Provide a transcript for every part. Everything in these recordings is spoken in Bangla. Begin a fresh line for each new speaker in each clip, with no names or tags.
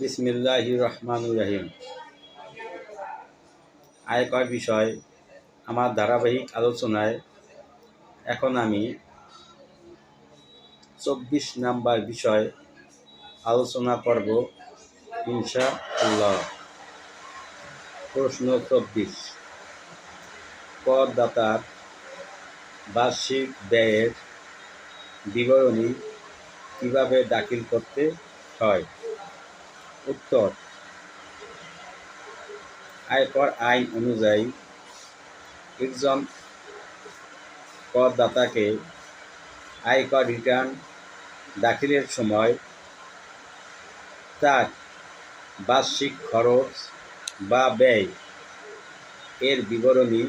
বিসমিল্লাহ রহমান রাহিম আয়কর বিষয়, আমার ধারাবাহিক আলোচনায় এখন আমি চব্বিশ নাম্বার বিষয় আলোচনা করব ইনশা আল্লাহ প্রশ্ন চব্বিশ। করদাতার বার্ষিক ব্যয়ের বিবরণী কীভাবে দাখিল করতে হয়? উত্তর। আয়কর আইন অনুযায়ী একজন করদাতাকে আয়কর রিটার্ন দাখিলের সময় তার বার্ষিক খরচ বা ব্যয় এর বিবরণী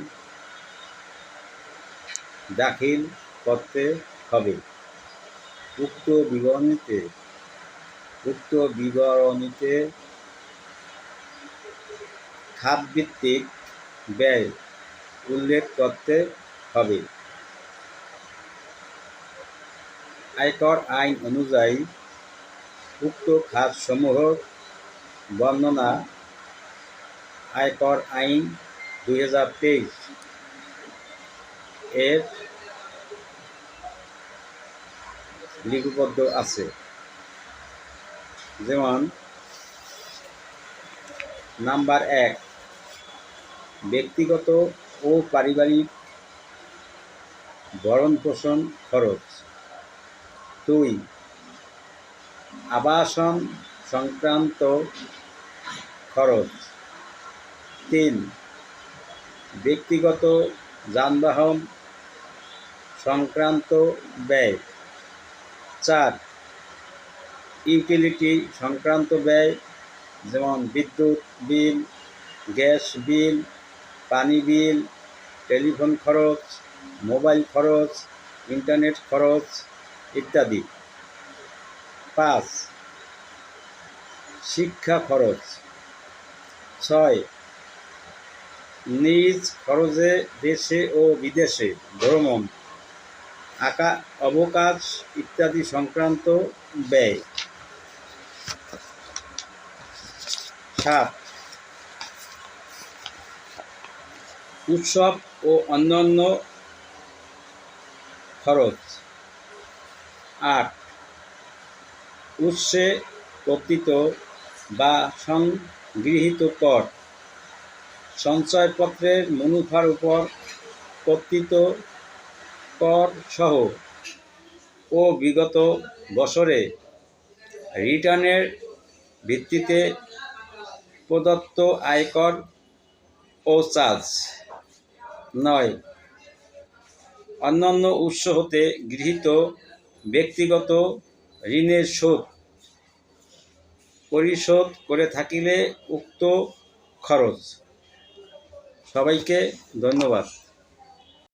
দাখিল করতে হবে। উক্ত বিবরণীতে উক্ত বিবরণীতে খাতভিত্তিক ব্যয় উল্লেখ করতে হবে। আয়কর আইন অনুযায়ী উক্ত খাতসমূহ বর্ণনা আয়কর আইন দুই হাজার তেইশ এর লিপিবদ্ধ আছে। যেমন, নাম্বার এক, ব্যক্তিগত ও পারিবারিক ভরণ পোষণ খরচ। দুই, আবাসন সংক্রান্ত খরচ। তিন, ব্যক্তিগত যানবাহন সংক্রান্ত ব্যয়। চার ইউটিলিটি, সংক্রান্ত ব্যয়, যেমন বিদ্যুৎ বিল, গ্যাস বিল, পানি বিল, টেলিফোন খরচ, মোবাইল খরচ, ইন্টারনেট খরচ ইত্যাদি। পাঁচ, শিক্ষা খরচ। ছয়, নিজ খরচে দেশে ও বিদেশে ভ্রমণ, আকা অবকাশ ইত্যাদি সংক্রান্ত ব্যয়। সাত উৎসব ও অন্যান্য খরচ। আট। উৎসে কর্তৃত বা সংগৃহীত কর সঞ্চয়পত্রের মুনাফার উপর কর্তৃত কর সহ ও বিগত বছরে রিটার্নের ভিত্তিতে প্রদত্ত আয়কর ও চার্জ। নয়। অন্যান্য উৎস হতে গৃহীত ব্যক্তিগত ঋণের শোধ পরিশোধ করে থাকিলে উক্ত খরচ। সবাইকে ধন্যবাদ।